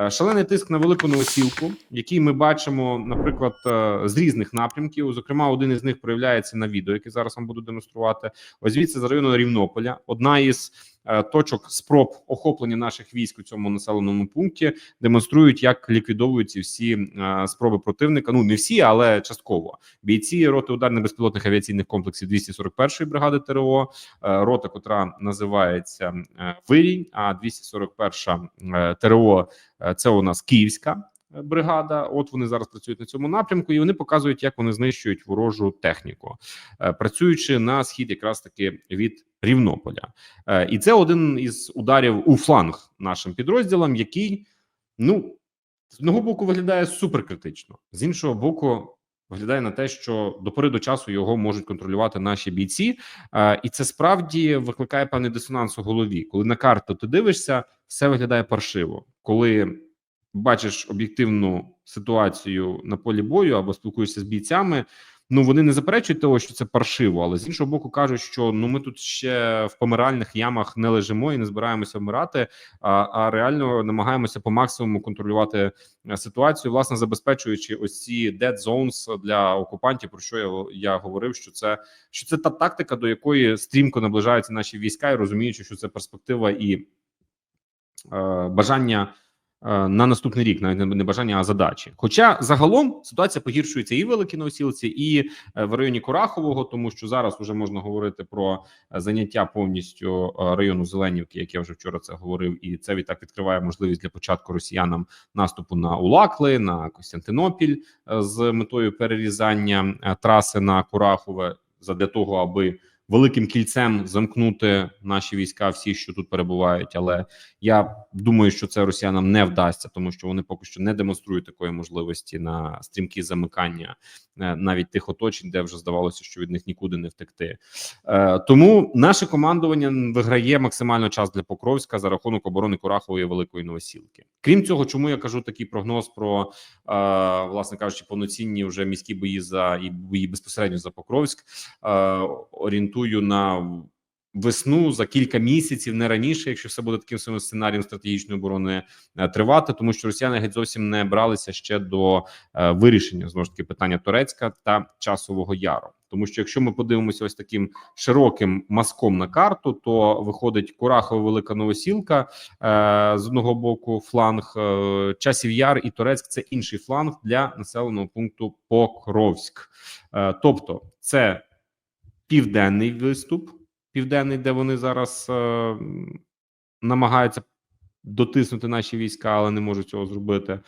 Е, Шалений тиск на велику новосілку, який ми бачимо, наприклад, е, з різних напрямків. Зокрема, один із них проявляється на відео, яке зараз вам буду демонструвати. Ось звідси з району Рівнополя. Одна із точок спроб охоплення наших військ у цьому населеному пункті демонструють, як ліквідовуються всі е, спроби противника. Ну не всі, але частково. Бійці роти ударних безпілотних авіаційних комплексів 241-ї бригади ТРО, е, рота, котра називається е, Вирій, а 241 е, ТРО е, це у нас Київська. Бригада, от вони зараз працюють на цьому напрямку, і вони показують, як вони знищують ворожу техніку, е, працюючи на схід, якраз таки від Рівнополя. Е, І це один із ударів у фланг нашим підрозділам, який ну з одного боку виглядає суперкритично, з іншого боку. Виглядає на те, що до пори до часу його можуть контролювати наші бійці, Е, і це справді викликає певний дисонанс у голові. Коли на карту ти дивишся, все виглядає паршиво. Коли бачиш об'єктивну ситуацію на полі бою або спілкуєшся з бійцями. Ну вони не заперечують того, що це паршиво, але з іншого боку кажуть, що ну ми тут ще в помиральних ямах не лежимо і не збираємося вмирати, а, а реально намагаємося по максимуму контролювати е, ситуацію, власне забезпечуючи ось ці dead zones для окупантів. Про що я, я говорив, що це що це та тактика, до якої стрімко наближаються наші війська, і розуміючи, що це перспектива і е, бажання. Е, На наступний рік навіть не- бажання, а задачі. Хоча загалом ситуація погіршується і в Великій Новосілці, і е, в районі Курахового, тому що зараз вже можна говорити про е, заняття повністю району Зеленівки, як я вже вчора це говорив, і це відтак відкриває можливість для початку росіянам наступу на Улакли, на Костянтинопіль з метою перерізання траси на Курахове задля того, аби великим кільцем замкнути наші війська, всі, що тут перебувають. Але я думаю, що це росіянам не вдасться, тому що вони поки що не демонструють такої можливості на стрімкі замикання навіть тих оточень, де вже здавалося, що від них нікуди не втекти. Е, Тому наше командування виграє максимально час для Покровська за рахунок оборони Курахової Великої Новосілки. Крім цього, чому я кажу такий прогноз про е, власне кажучи, повноцінні вже міські бої за і бої безпосередньо за Покровськ. Е, орієнтую на весну за кілька місяців, не раніше, якщо все буде таким самим сценарієм стратегічної оборони е, тривати, тому що росіяни геть зовсім не бралися ще до е, вирішення знову ж таки питання Турецька та часового яру. Тому що якщо ми подивимося ось таким широким мазком на карту, то виходить Курахова Велика Новосілка е, з одного боку фланг е, часів яр і Турецьк це інший фланг для населеного пункту Покровськ. Е, тобто, це південний виступ, південний, де вони зараз е, намагаються дотиснути наші війська, але не можуть цього зробити.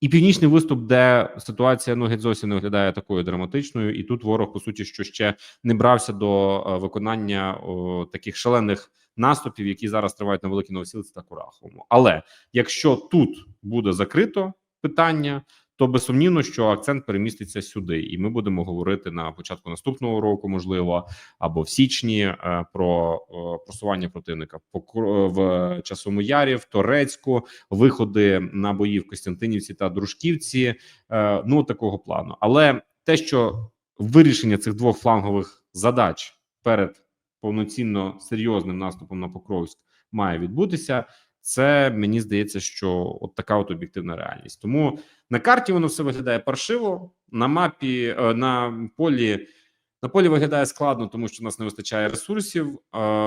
І північний виступ, де ситуація ну геть зовсім не виглядає такою драматичною, і тут ворог по суті, що ще не брався до е, виконання о, таких шалених наступів, які зараз тривають на великій Новосілці та Кураховому. Але якщо тут буде закрито питання, то безсумнівно, що акцент переміститься сюди, і ми будемо говорити на початку наступного року, можливо, або в січні е, про е, просування противника в часовому ярі, в Торецьку, виходи на бої в Костянтинівці та Дружківці. е, Ну такого плану. Але те, що вирішення цих двох флангових задач перед повноцінно серйозним наступом на Покровськ має відбутися. Це мені здається, що от така от об'єктивна реальність. Тому на карті воно все виглядає паршиво. На мапі е, на полі на полі виглядає складно, тому що у нас не вистачає ресурсів. Е,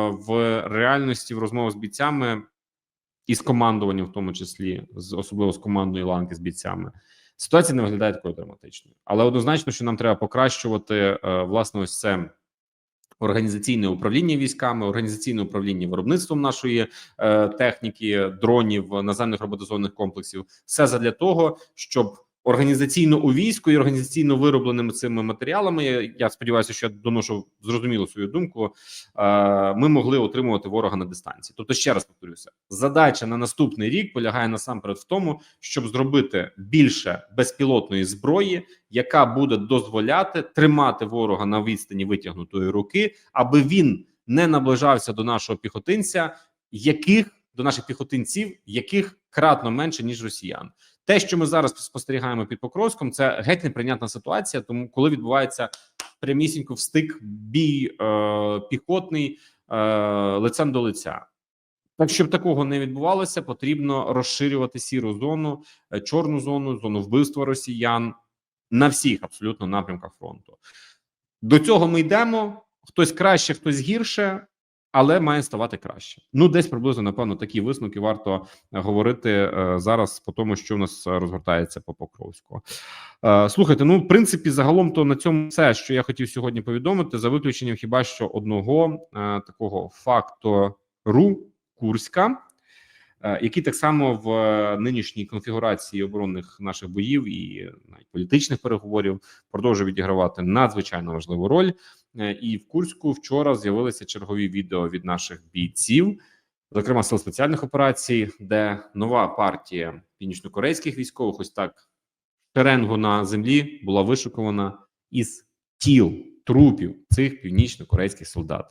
В реальності в розмовах з бійцями і з командуванням, в тому числі, з особливо з командної ланки з бійцями. Ситуація не виглядає такою драматичною, але однозначно, що нам треба покращувати е, власне ось це організаційне управління військами, організаційне управління виробництвом нашої е, техніки, дронів, наземних роботизованих комплексів. Все задля того, щоб організаційно у війську і організаційно виробленими цими матеріалами. Я, сподіваюся, що я доношу зрозуміло свою думку. Е, ми могли отримувати ворога на дистанції. Тобто, ще раз повторюся, задача на наступний рік полягає насамперед в тому, щоб зробити більше безпілотної зброї, яка буде дозволяти тримати ворога на відстані витягнутої руки, аби він не наближався до нашого піхотинця, яких до наших піхотинців, яких кратно менше ніж росіян. Те, що ми зараз спостерігаємо під Покровськом, це геть неприйнятна ситуація. Тому коли відбувається прямісінько встик бій е, піхотний е, лицем до лиця. Так, щоб такого не відбувалося, потрібно розширювати сіру зону, е, чорну зону, зону вбивства росіян на всіх абсолютно напрямках фронту. До цього ми йдемо. Хтось краще, хтось гірше, але має ставати краще. Ну, десь приблизно напевно такі висновки варто е, говорити е, зараз по тому, що в нас розгортається по Покровську. Е, слухайте, ну в принципі, загалом то на цьому все, що я хотів сьогодні повідомити, за виключенням хіба що одного такого фактору Курська. Е, Який так само в е, нинішній конфігурації оборонних наших боїв і навіть політичних переговорів продовжує відігравати надзвичайно важливу роль. Е, І в Курську вчора з'явилися чергові відео від наших бійців, зокрема сил спеціальних операцій, де нова партія північнокорейських військових, ось так шеренгу на землі була вишикувана із тіл трупів цих північно-корейських солдат.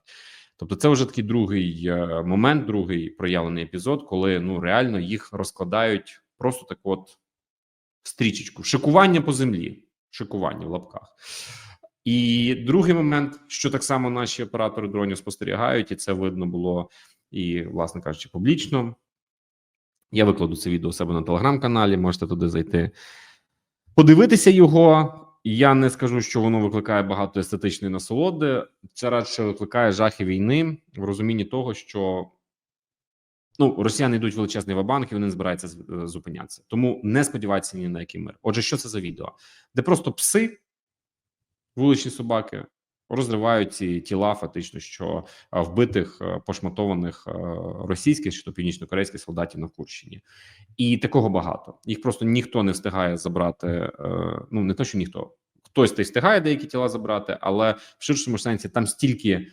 Тобто, це вже такий другий е, момент, другий проявлений епізод, коли ну реально їх розкладають просто так, от в стрічечку, шикування по землі, шикування в лапках. І другий момент, що так само наші оператори дронів спостерігають, і це видно було і, власне кажучи, публічно. Я викладу це відео у себе на телеграм-каналі. Можете туди зайти, подивитися його. Я не скажу, що воно викликає багато естетичної насолоди. Це радше викликає жахи війни в розумінні того, що ну росіяни йдуть величезний вабанк і вони не збираються е, зупинятися. Тому не сподівайтеся ні на який мир. Отже, що це за відео? Де просто пси, вуличні собаки розривають ці тіла, фактично, що е, вбитих е, пошматованих е, російських чи то північно-корейських солдатів на Курщині, і такого багато. Їх просто ніхто не встигає забрати. Ну не те, що ніхто хтось та й встигає деякі тіла забрати, але в ширшому сенсі там стільки.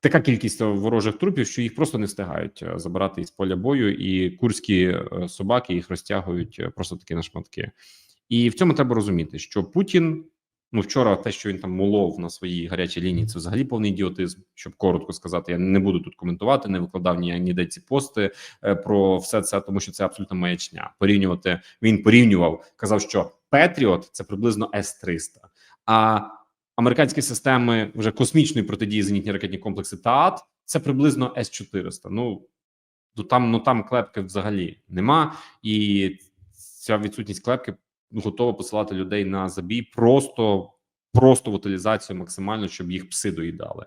Така кількість ворожих трупів, що їх просто не встигають забирати із поля бою, і курські собаки їх розтягують просто таки на шматки. І в цьому треба розуміти, що Путін ну вчора те, що він там молов на своїй гарячій лінії, це взагалі повний ідіотизм. Щоб коротко сказати, я не буду тут коментувати, не викладав ні ніде ці пости е, про все це, тому що це абсолютно маячня. Порівнювати він порівнював, казав, що Петріот це приблизно С 300 а американські системи вже космічної протидії зенітні ракетні комплекси ТААТ це приблизно С 400 Ну то там ну там клепки взагалі нема, і ця відсутність клепки готова посилати людей на забій просто. Просто в утилізацію максимально, щоб їх пси доїдали.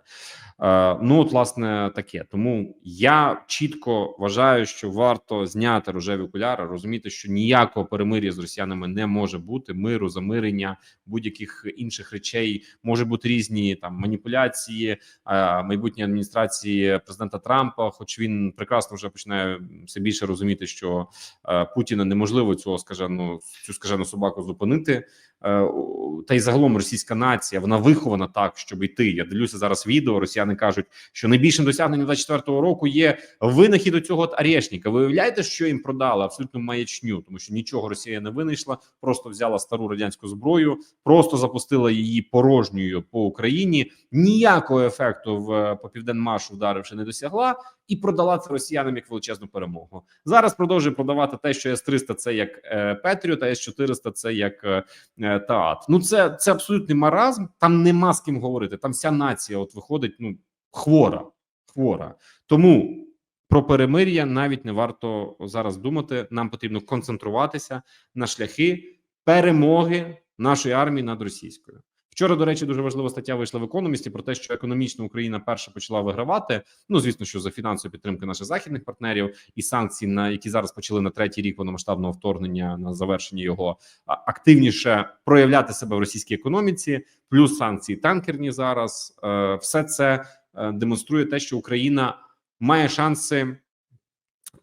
Е, ну, от, власне, таке. Тому я чітко вважаю, що варто зняти рожеві окуляри, розуміти, що ніякого перемир'я з росіянами не може бути, миру, замирення, будь-яких інших речей може бути різні там маніпуляції е, майбутньої адміністрації президента Трампа. Хоч він прекрасно вже починає все більше розуміти, що е, Путіна неможливо цього скажену цю скажену собаку зупинити. Е, Та й загалом російська нація вона вихована так, щоб йти. Я дивлюся зараз відео. Росіяни кажуть, що найбільшим досягненням 24-го року є винахід у цього от Арешника. Ви уявляєте, що їм продали абсолютно маячню, тому що нічого Росія не винайшла, просто взяла стару радянську зброю, просто запустила її порожньою по Україні. Ніякого ефекту в по південмашу вдаривши не досягла, і продала це росіянам як величезну перемогу. Зараз продовжує продавати те, що С-300 – це як е, Петріот, а С-400 – це як е, е, ТААТ. Ну це це абсолютний маразм. Там нема з ким говорити. Там вся нація, от виходить, ну хвора, хвора. Тому про перемир'я навіть не варто зараз думати. Нам потрібно концентруватися на шляхи перемоги нашої армії над російською. Вчора, до речі, дуже важлива стаття вийшла в економісті про те, що економічно Україна перша почала вигравати. Ну звісно, що за фінансової підтримки наших західних партнерів і санкцій, на які зараз почали на третій рік повномасштабного вторгнення на завершення його активніше проявляти себе в російській економіці, плюс санкції танкерні зараз. Е, все це е, демонструє те, що Україна має шанси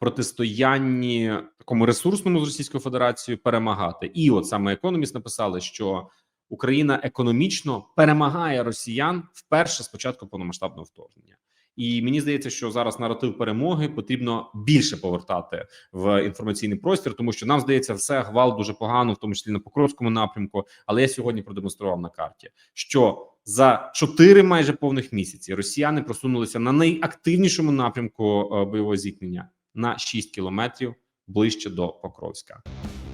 протистоянні такому ресурсному з Російською Федерацією перемагати. І от саме економіст написали, що Україна економічно перемагає росіян вперше з початку повномасштабного вторгнення. І мені здається, що зараз наратив перемоги потрібно більше повертати в інформаційний простір, тому що нам здається, все гвалт дуже погано, в тому числі на Покровському напрямку. Але я сьогодні продемонстрував на карті, що за чотири майже повних місяці росіяни просунулися на найактивнішому напрямку е, бойового зіткнення на 6 кілометрів ближче до Покровська.